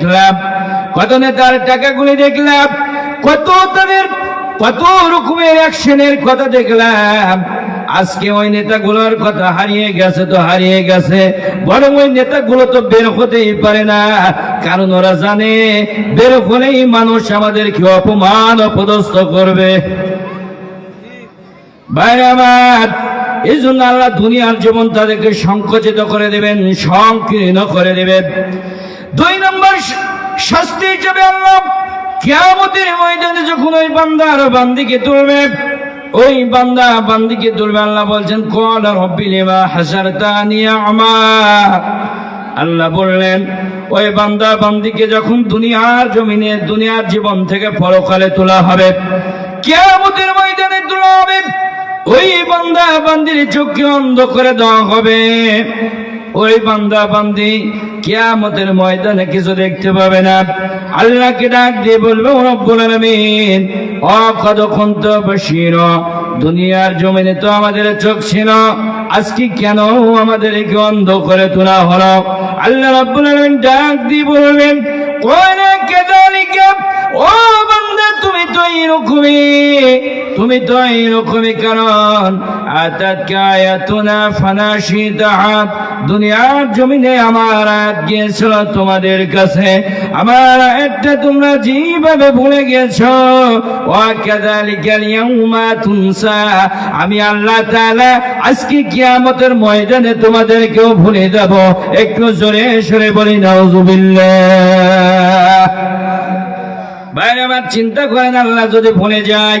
দেখলাম, কত নেতার টাকাগুলি দেখলাম, কত তাদের, কত রকমের অ্যাকশনের কথা দেখলাম। আজকে ওই নেতাগুলোর কথা হারিয়ে গেছে তো হারিয়ে গেছে বরং ওই নেতাগুলো তো বের হতেই পারে না। কারণ ওরা জানে, বের হলেই মানুষ আমাদেরকে অপমান অপদস্থ করবে। বাইরে আমার এই জন্য আল্লাহ দুনিয়ার জীবন তাদেরকে সংকুচিত করে দেবেন, সংকীর্ণ করে দেবেন। দুই নম্বর শাস্তি হিসেবে আল্লাহ কেয়ামতের ময়দানে যখন ওই বান্দা আর বান্দিকে তুলবে, ওই বান্দা বান্দিকে তুলবে, আল্লাহ বলছেন, কল রব্বিলিমা হাসারতানি আমা আল্লাহ বললেন, ওই বান্দা বান্দিকে যখন দুনিয়ার জমিনে, দুনিয়ার জীবন থেকে পরকালে তোলা হবে, কেয়ামতের ময়দানে তোলা হবে, ওই বান্দা বান্দির চোখকে অন্ধ করে দেওয়া হবে। ওই বান্দা বান্দি কিয়ামতের ময়দানে কিছু দেখতে পাবে না। আল্লাহকে ডাক দিয়ে বলবে রব্বুল আলামিন অকদ কুন্ত বসির দুনিয়ার জমিনে তো আমাদের চোখ ছিল, আজকে কেন আমাদেরকে অন্ধ করে তোলা হলো? আল্লাহ রাব্বুল আলামিন ডাক দিয়ে বলবেন কোনা কেদালিকা, ও বান্দা, তুমি তো এইরকমই তুমি তো কারণ আতাত আয়াতুনা ফানাশিতাহা দুনিয়ার জমিনে আমার আয়াত গিয়েছিল তোমাদের কাছে। আমার আয়াতটা তোমরা যেভাবে ভুলে গেছ আমি আল্লাহ তাআলা আজকে কিয়ামতের ময়দানে তোমাদেরকেও ভুলে যাব। একটু জোরে সরে বলি, নাউজুবিল্লাহ। বাইরে আমার চিন্তা করেন, আল্লাহ যদি ভুলে যায়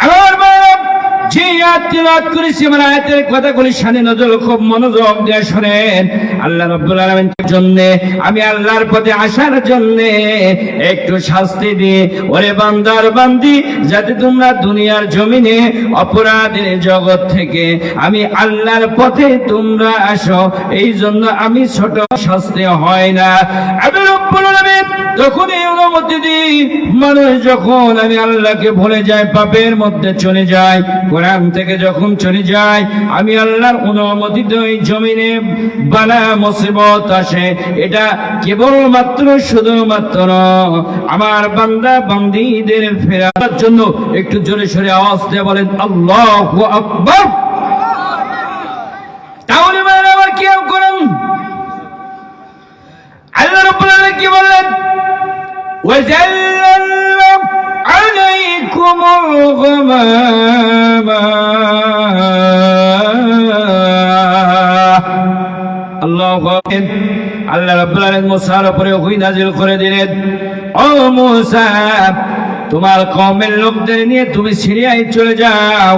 Hello! করেছি আমার আয়াতের শানে নজর, খুব মনোযোগ দিয়ে শুনেন। আল্লাহ জন্য, আমি আল্লাহর পথে আসার একটু শাস্তি ওরে বান্দার বান্দি, যাতে তোমরা দুনিয়ার জমিনে অপরাধের জগৎ থেকে আমি আল্লাহর পথে তোমরা আসো। এই জন্য আমি ছোট, শাস্তি হয় না। আমি আলামিন তখন এই অনুমতি দিই, মানুষ যখন আমি আল্লাহকে ভুলে যাই পাপের মধ্যে চলে যায়, কোরআন থেকে যখন চলে যায়, আমি আল্লাহর অনুমতি এই জমিনে বালা মুসিবত আসে। এটা কেবলমাত্র, শুধুমাত্র আমার বান্দা, বান্দিদের ফেরার জন্য একটু জোরে সরে আওয়াজ দিয়ে বলেন, আল্লাহ আকবর! তাহলে আবার কেউ করেন? আল্লাহ রব্বুল আলামিন কি বললেন? ওয়াজাল عَلَيْكُمُ الْغَمَامَ আল্লাহু আকবার আল্লাহ রাব্বুল আলামিন মুসার উপরে ওহী নাজিল করে দিলেন ও মুসা তোমার কওমের লোকদের নিয়ে তুমি সিরিয়ায় চলে যাও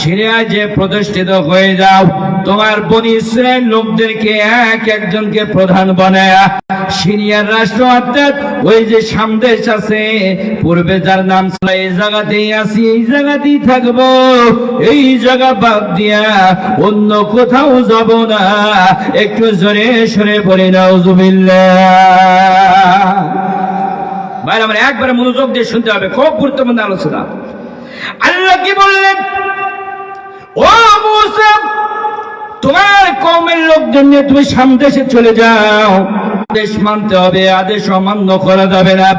সিরিয়ায় যে প্রতিষ্ঠিত হয়ে যাও তোমার বনি ইসরায়েল লোকদেরকে এক একজনকে প্রধান বানায়া সিরিয়ার রাষ্ট্র অর্থাৎ ওই যে সামদেশ আছে, পূর্বে যার নাম ছিল এই জায়গাতেই আছি, এই জায়গাতেই থাকব। এই জায়গা বাদ দিয়া অন্য কোথাও যাব না। একটু জোরে সরে পড়ে নাউজুবিল্লাহ। ভাই আমার একবারে মনোযোগ দিয়ে শুনতে হবে, খুব গুরুত্বপূর্ণ আলোচনা। আল্লাহ কি বললেন? ও তোমার কমের লোকদের নিয়ে তুমি সামদেশে চলে যাও। আদেশ মানতে হবে, আদেশ অমান্য করা যাবে না।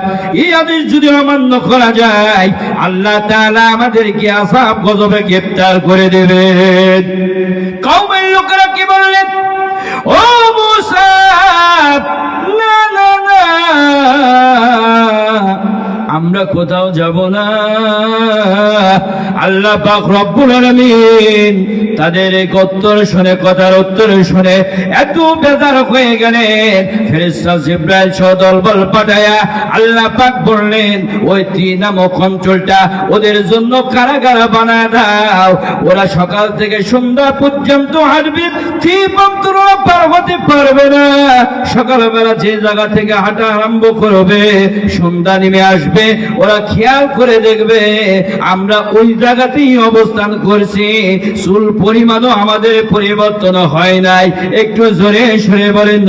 এই আদেশ যদি অমান্য করা যায়, আল্লাহ তাআলা আমাদেরকে আসাব গজবে গ্রেপ্তার করে দেবেন। কওমের লোকেরা কি বললেন? ও না না না, আমরা কোথাও যাব না। আল্লাহ পাক রব্বুল আলামিন তাদের এক উত্তর শুনে, কথার উত্তর শুনে এত বেজার হয়ে গেলেন। ফেরেশতা জিব্রাইল সহ দলবল পাঠায়া আল্লাহ পাক বললেন, ওই তিন নামক অঞ্চলটা ওদের জন্য কারাগারা বানায় দাও। ওরা সকাল থেকে সন্ধ্যা পর্যন্ত হাঁটবে তীব্রান্ত পার হতে পারবে না। সকালবেলা যে জায়গা থেকে হাঁটা আরম্ভ করবে, সন্ধ্যা নেমে আসবে, ওরা খেয়াল করে দেখবে, আমরা ওই জায়গাতেই অবস্থান করছি। চুল পরিমাণও আমাদের পরিবর্তন হয় নাই। একটু জোরে সরে বলেন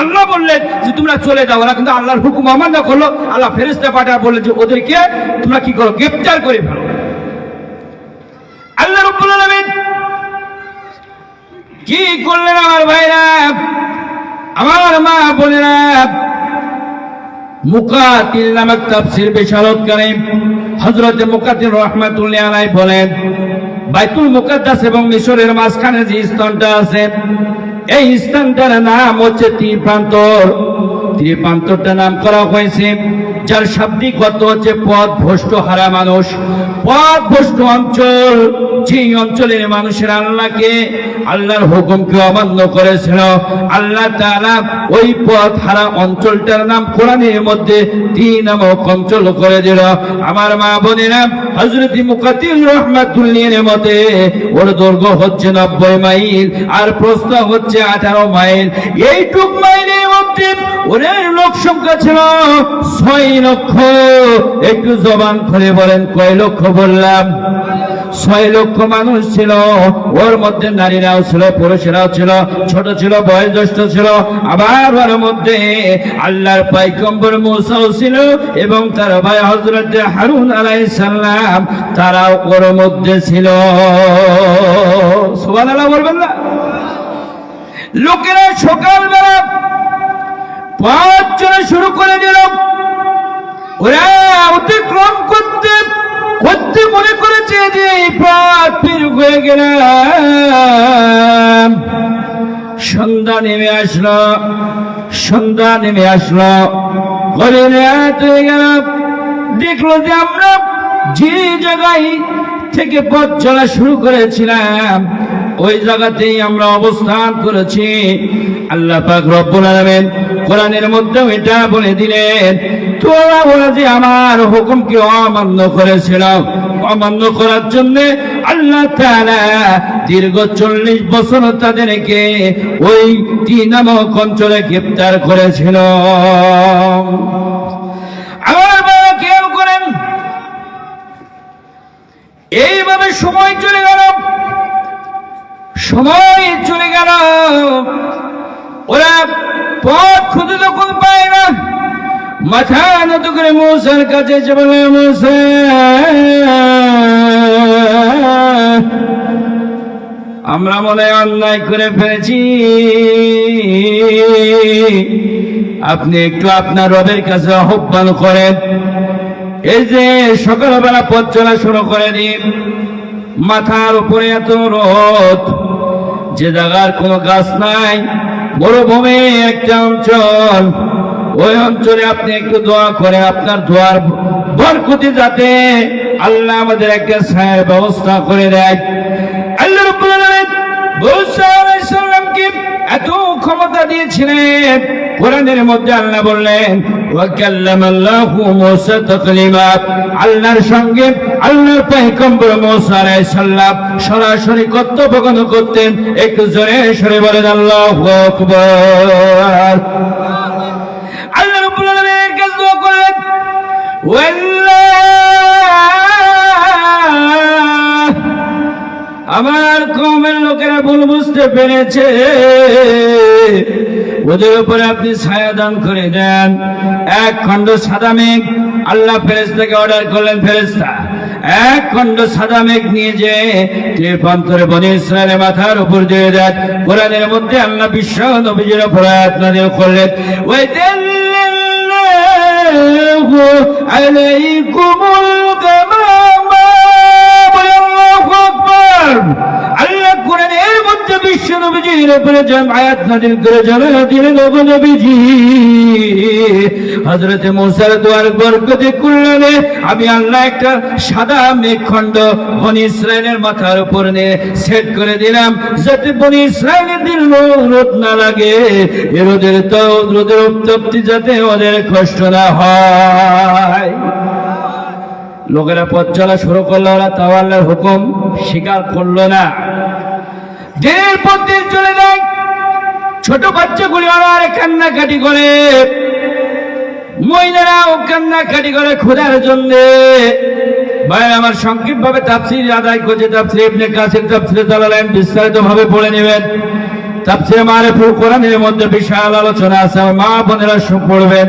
আল্লাহ বললেন যে, তোমরা চলে যাও। ওরা কিন্তু আল্লাহর হুকুম অমান্য করল। আল্লাহ ফেরেস্তা পাঠা বললেন যে, ওদেরকে তোমরা কি করো? গ্রেপ্তার করে ফেলো। আল্লাহ কি করলেন আমার ভাইরা? আমার মা বোনেরা, মুকাতিল নামক তাফসীর বিশারদ করেন। হযরত মুকাদ্দির রহমাতুল্লাহ আলাইহি বলেন, বাইতুল মুকাদ্দাস এবং মিশরের মাঝখানে যে স্থানটা আছে, এই স্থানটার নাম হচ্ছে ত্রিপ্রান্তর। ত্রিপ্রান্তরটা নাম করা হয়েছে যার শাব্দিক অর্থ হচ্ছে পথ ভ্রষ্ট হারা মানুষ। পথ ভ্রষ্ট অঞ্চল, যেই অঞ্চলের মানুষের আল্লাহকে, আল্লাহর হুকুমকে অমান্য করেছিল। আল্লাহ তাআলা ওই পথ হারা অঞ্চলটার নাম কোরআনের মধ্যে তিন অঞ্চল করে দিল। আমার মা বোনেরা, হযরত মুকাতিল রহমাতুল্লাহের মতে, ওর দৈর্ঘ্য হচ্ছে নব্বই মাইল, আর প্রস্থ হচ্ছে আঠারো মাইল। এইটুক মাইলের ওদের লোক সংখ্যা ছিল, ছয় লক্ষ। একটু জবান খুলে বলেন, কয় লক্ষ বললাম? ছয় লক্ষ মানুষ ছিল, ওর মধ্যে নারীরাও ছিল, পুরুষেরাও ছিল, ছোট ছিল, বয়োজ্যেষ্ঠ ছিল, আবার ওর মধ্যে আল্লাহর পাইকম্বর মৌসাও ছিল এবং তার ভাই হজরত হারুন আলাইহিস সালাম, তারাও ওর মধ্যে ছিল। সুবহানাল্লাহ বলবেন না? লোকেরা সকালবেলা পাঁচ জনে শুরু করে দিল। ওরা অতিক্রম করতে করতে মনে করেছে যে এই পথ হয়ে গেলাম সন্ধ্যা নেমে আসলো, সন্ধ্যা নেমে আসলো। ঘরে রাত হয়ে গেল। দেখল যে আমরা যে জায়গায় থেকে পথ চলা শুরু করেছিলাম, ওই জায়গাতেই আমরা অবস্থান করেছি। আল্লাহ পাক রব্বুল আলামিন কোরআনের মধ্যে এটা বলে দিলেন, তোরা বলে যে আমার হুকুমকে অমান্য করেছিল। অমান্য করার জন্য আল্লাহ তাআলা দীর্ঘ চল্লিশ বছর তাদেরকে ওই তিন নামক অঞ্চলে গ্রেপ্তার করেছিল। এইভাবে সময় চলে গেল, সময় চলে গেল পথ খুঁজে তখন পায় না মাথা নত করে মৌসার কাছে এসে বলে আমরা মনে অন্যায় করে ফেলেছি আপনি একটু আপনার রবের কাছে আহ্বান করেন এই যে সকালবেলা পথ চলা শুরু করে দিন, মাথার উপরে এত রোদ, যে জায়গার কোনো গাছ নাই মরুভূমি একটা অঞ্চল। ওই অঞ্চলে আপনি একটু দোয়া করে আপনার দোয়ার বরকতি যাতে আল্লাহ আমাদের একটা ছায়ের ব্যবস্থা করে দেয়। আল্লাহ রব্বুল আলামিন মুসা আলাইহিস সালামকে এত ক্ষমতা দিয়েছিলেন। কোরআনের মধ্যে আল্লাহ বললেন আল্লাহর সঙ্গে আল্লাহর পয়গম্বর মুসা আলাইহিস সালাম সরাসরি কথোপকথন করতেন। একটু জোরে সরে বলেন, আল্লাহু আকবার। আল্লাহ ওয়াল্লাহ আমার কমের লোকেরা ভুল বুঝতে পেরেছে। ওদের উপরে আপনি ছায়া দান করে দেন। এক খণ্ড সাদা মেঘ আল্লাহ ফেরেস্তাকে অর্ডার করলেন ফেরেস্তা এক খণ্ড সাদা মেঘ নিয়ে যে ত্রিপন্তরে বনি ইসরায়েলের মাথার উপর দিয়ে দেন। কোরআনের মধ্যে আল্লাহ বিশ্ব নবীজির উপর আয়াত নাযিল করলেন। ওই আলাইকুমুল নবীজির উপরে আয়াত নাজিল করে জানা দিলেন নবীজি। হযরতে মুসার দোয়ার বরকতে কুল্লানে আমি আল্লাহ একটা সাদা মেঘখণ্ড বনি ইসরায়েলের মাথার উপর নিয়ে সেট করে দিলাম, যাতে বনি ইসরায়েলের রোদ না লাগে। এ তো, রোদের উত্তপ্তি যাতে ওদের কষ্ট না হয়। লোকেরা পথ চলা শুরু করল, ওরা তাও হুকুম স্বীকার করল না। দিনের পর দিন চলে যায়। ছোট বাচ্চাগুলি আবার কান্নাকাটি করে। মহিলারাও কান্নাকাটি করে খোদার জন্য। ভাই আমার সংক্ষিপ্ত ভাবে তাফসির আদায় করছে। তাফসির ইবনে কাসির তাফসিরে দালালাইন বিস্তারিত ভাবে পড়ে নেবেন। তাফসিরে মারেফুল কোরআনের মধ্যে বিশাল আলোচনা আছে। আমার মা বোনেরা পড়বেন